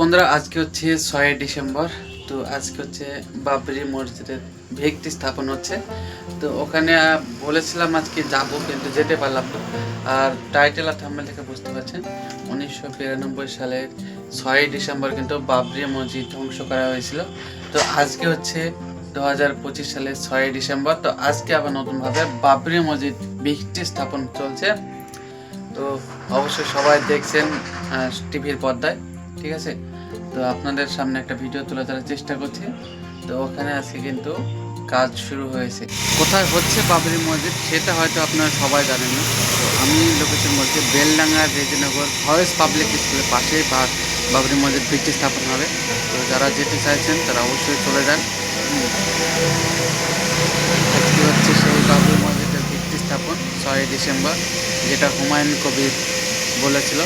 বন্ধুরা, আজকে হচ্ছে ছয় ডিসেম্বর, তো আজকে হচ্ছে বাবরি মসজিদের ভিত্তি স্থাপন হচ্ছে। তো ওখানে বলেছিলাম আজকে যাব, কিন্তু যেতে পারলাম না। আর টাইটেল আর থাম্বেল থেকে বুঝতে পারছেন, উনিশশো বিরানব্বই সালের ছয় ডিসেম্বর কিন্তু বাবরি মসজিদ ধ্বংস করা হয়েছিল। তো আজকে হচ্ছে দু হাজার পঁচিশ সালের ছয় ডিসেম্বর, তো আজকে আবার নতুনভাবে বাবরি মসজিদ ভিত্তি স্থাপন চলছে। তো অবশ্যই সবাই দেখছেন টিভির পর্দায়। ঠিক আছে? তো আপনাদের সামনে একটা ভিডিও তুলে ধরার চেষ্টা করছি। তো ওখানে আজকে কিন্তু কাজ শুরু হয়েছে। কোথায় হচ্ছে বাবরি মসজিদ, সেটা হয়তো আপনারা সবাই জানেন না। তো আমি লোকেশন বলছি বেলডাঙ্গা রেজিনগর ভয়েস পাবলিক স্কুলের পাশেই বাবরি মসজিদ ভিত্তি স্থাপন হবে। তো যারা যেতে চাইছেন, তারা অবশ্যই চলে যান। আজকে হচ্ছে সেই বাবরি মসজিদের ভিত্তি স্থাপন ছয় ডিসেম্বর, যেটা হুমায়ুন কবির বলেছিল।